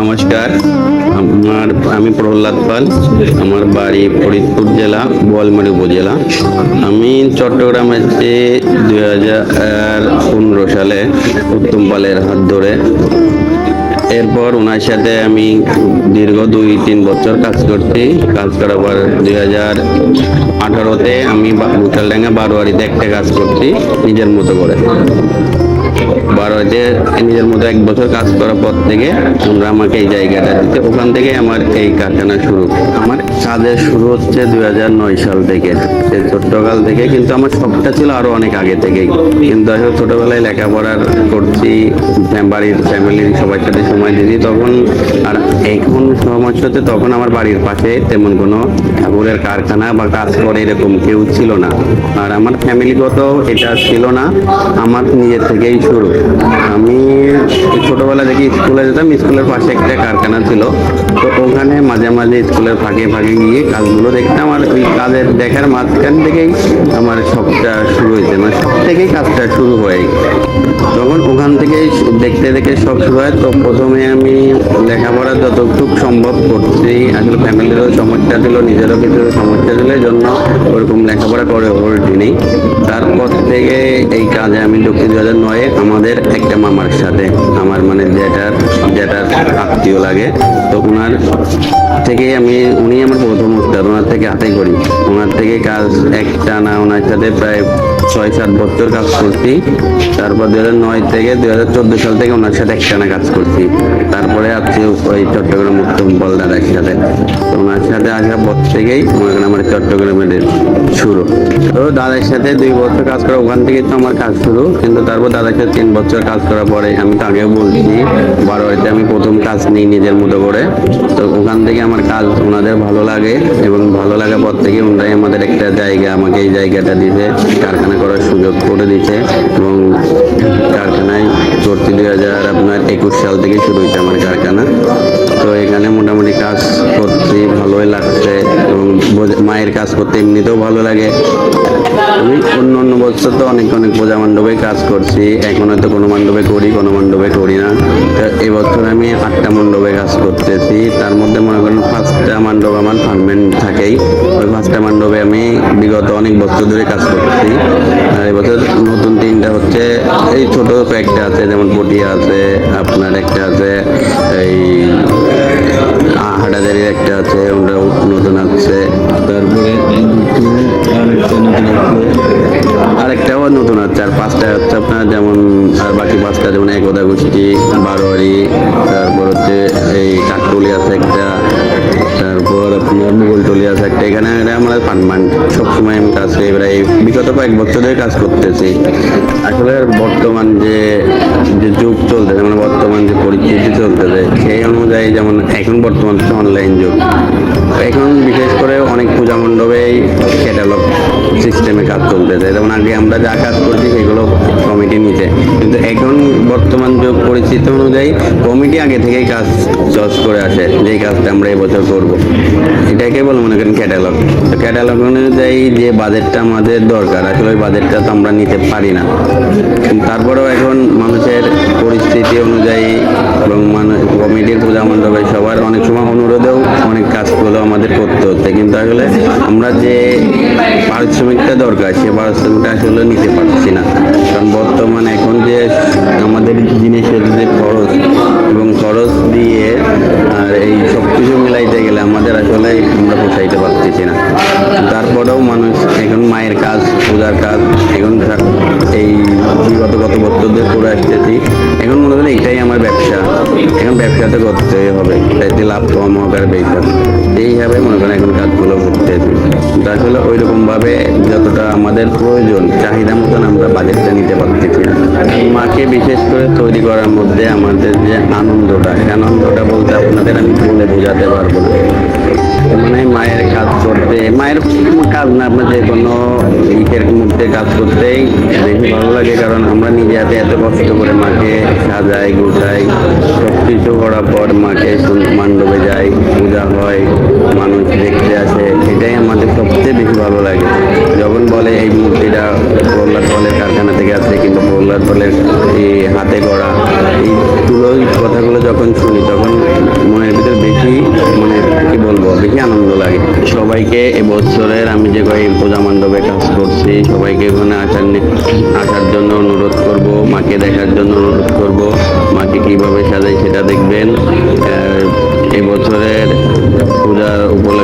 নমস্কার আমার, আমি প্রহ্লাদ পাল, আমার বাড়ি ফরিদপুর জেলা, বোয়ালমারি উপজেলা। আমি চট্টগ্রামে যে দুই হাজার পনেরো সালে উত্তম পালের হাত ধরে। এরপর ওনার সাথে আমি দীর্ঘ দুই তিন বছর কাজ করছি। কাজ করার পর দুই হাজার আঠারোতে আমি বুটালডাঙ্গা বারোয়ারিতে একটা কাজ করছি, নিজের মতো করে। বারোতে নিজের মতো এক বছর কাজ করার পর থেকে ওনারা আমাকে এই জায়গাটা দিতে। ওখান থেকে আমার এই কারখানা শুরু। আমার কাজের শুরু হচ্ছে দুই হাজার নয় সাল থেকে। ছোট্টকাল থেকে, কিন্তু আমার সবটা ছিল আরও অনেক আগে থেকেই। কিন্তু আসলে ছোটবেলায় লেখাপড়া করছি বাড়ির ফ্যামিলির সবার সাথে সময় দিয়েছি। তখন আর এখন সমস্যাতে তখন আমার বাড়ির পাশে তেমন কোনো ঠাকুরের কারখানা বা কাজ করে এরকম কেউ ছিল না। আর আমার ফ্যামিলিগত এটা ছিল না। আমার নিজের থেকেই শুরু। আমি ছোটবেলা থেকে স্কুলে যেতাম স্কুলের পাশে একটা কারখানা ছিল। তো ওখানে মাঝে মাঝে স্কুলের ফাঁকে ফাঁকে গিয়ে কাজগুলো দেখতাম আর ওই কাজের দেখার মাঝখান থেকেই আমার সবটা শুরু হয়েছে। মানে সব থেকেই কাজটা শুরু হয় তখন ওখান থেকেই দেখতে দেখে সব শুরু হয়, তো প্রথমে আমি লেখাপড়া যতটুকু সম্ভব করছি। আসলে ফ্যামিলিরও সমস্যা ছিল, নিজেরও কিছু সমস্যা ছিল জন্য ওরকম লেখাপড়া করে ওঠেনি তারপর থেকে এই কাজে আমি ঢুকি দু হাজার নয়ে। আমাদের একটা মামার সাথে। আমার মানে যেটার যেটার আত্মীয় লাগে। তো ওনার থেকে আমি উনি আমার প্রথম উস্তাদ ওনার থেকে হাতেই করি। ওনার থেকে কাজ একটা না, ওনার সাথে প্রায় ছয় সাত বছর কাজ করছি। তারপর দু নয় থেকে দু হাজার চোদ্দ সাল থেকে ওনার সাথে একটানা কাজ করছি। তারপরে আসছি ওই চট্টগ্রাম উত্তম বলদার একসাথে ওনার সাথে আসার পর থেকেই করেন আমার চট্টগ্রামের শুরু। তো দাদার সাথে দুই বছর কাজ করা, ওখান থেকেই তো আমার কাজ শুরু। কিন্তু তারপর দাদার সাথে তিন বছর কাজ করার পরে আমি তো আগেও বলছি বারোয়ারিতে আমি প্রথম কাজ নিই নিজের মতো করে। তো ওখান থেকে আমার কাজ ওনাদের ভালো লাগে এবং ভালো লাগার পর থেকে ওনারাই আমাদের একটা জায়গা আমাকে এই জায়গাটা দিতে কারখানা করার সুযোগ করে দিতে এবং কারখানায় ভর্তি দুই হাজার আপনার একুশ সাল থেকে শুরু হয়েছে আমার কারখানা। তো এখানে মোটামুটি কাজ করছি, ভালোই লাগছে। এবং কাজ করতে এমনিতেও ভালো লাগে। আমি অন্য অন্য বছর তো অনেক অনেক পূজা মণ্ডপে কাজ করছি। এখন হয়তো কোনো মণ্ডপে করি, কোনো মণ্ডপে করি না। তো এবছর আমি আটটা মণ্ডপে কাজ করতেছি। তার মধ্যে মনে করেন পাঁচটা মণ্ডপ আমার পারমানেন্ট থাকেই। ওই পাঁচটা মণ্ডপে আমি বিগত অনেক বছর ধরে কাজ করছি। আর এবছর নতুন তিনটা হচ্ছে, এই ছোট কয়েকটা আছে, যেমন পটিয়া আছে, আপনার একটা আছে, এই একটা এখানে আমরা পারমান্ট সবসময় আমি কাজ করি, প্রায় বিগত কয়েক বছর ধরে কাজ করতেছি। আসলে বর্তমান যে যে যুগ চলতেছে মানে বর্তমান যে পরিস্থিতি চলতেছে, সেই অনুযায়ী যেমন এখন বর্তমান অনলাইন যুগ। এখন বিশেষ করে অনেক পূজা মণ্ডপেই ক্যাটালগ সিস্টেমে কাজ চলতেছে। যেমন আগে আমরা যা কাজ করছি, সেগুলো কমিটি নিচে কিন্তু এখন বর্তমান যুগ পরিস্থিতি অনুযায়ী কমিটি আগে থেকেই কাজ জজ করে আসে যে কাজটা আমরা এবছর করব। এটাকে বলে মনে করেন ক্যাটালগ তো ক্যাটালগ অনুযায়ী যে বাজেটটা আমাদের দরকার, আসলে ওই বাজেটটা তো আমরা নিতে পারি না। তারপরেও এখন মানুষের পরিস্থিতি অনুযায়ী এবং মানুষ কমিটির পূজা মণ্ডপে সবার অনেক সময় অনুরোধেও অনেক কাজগুলো আমাদের করতে হচ্ছে। কিন্তু আসলে আমরা যে পারিশ্রমিকটা দরকার, সে পারিশ্রমিকটা আসলে নিতে পারছি না। কারণ বর্তমানে এখন যে আর এই সব কিছু মিলাইতে গেলে আমাদের আসলে আমরা পোষাইতে পারতেছি না। তারপরেও মানুষ এখন মায়ের কাজ, পূজার কাজ, এখন এই বিগত গত বছর ধরে করে আসতেছি, এখন মনে করেন এটাই আমার ব্যবসা। এখন ব্যবসাতে করতে হবে, তাইতে লাভ কম হবে আর বেশি এইভাবে মনে করেন এখন কাজগুলো করতে কিন্তু আসলে ওই রকম ভাবে যতটা আমাদের প্রয়োজন, চাহিদা মতন আমরা বাজেটটা নিতে পারতেছি না। মাকে বিশেষ করে তৈরি করার মধ্যে আমাদের যে আনন্দটা আনন্দটা বলতে আপনাদের আমি বলে বোঝাতে পারব। না মানে মায়ের কাজ করতে, মায়ের কাজ না আপনার যে কোনো ইটের মধ্যে কাজ করতেই বেশি ভালো লাগে, কারণ আমরা নিজে হাতে এত কষ্ট করে মাকে সাজাই, গুছাই সব কিছু করার পর মাকে সুন- যখন এই মূর্তিটা প্রহ্লাদ বলের কারখানা থেকে আসে কিংবা প্রহ্লাদ বলের এই হাতে গড়া এই তুলো কথাগুলো যখন শুনি, তখন মনের ভিতর বেশি মানে কি বলব, বেশি আনন্দ লাগে। সবাইকে এবছরের আমি যে কয়েক পূজা মণ্ডপে কাজ করছি, সবাইকে ওখানে আসার আসার জন্য অনুরোধ করব, মাকে দেখার জন্য অনুরোধ করব, মাকে কীভাবে সাজাই সেটা দেখবেন। এবছরের পূজার উপলক্ষে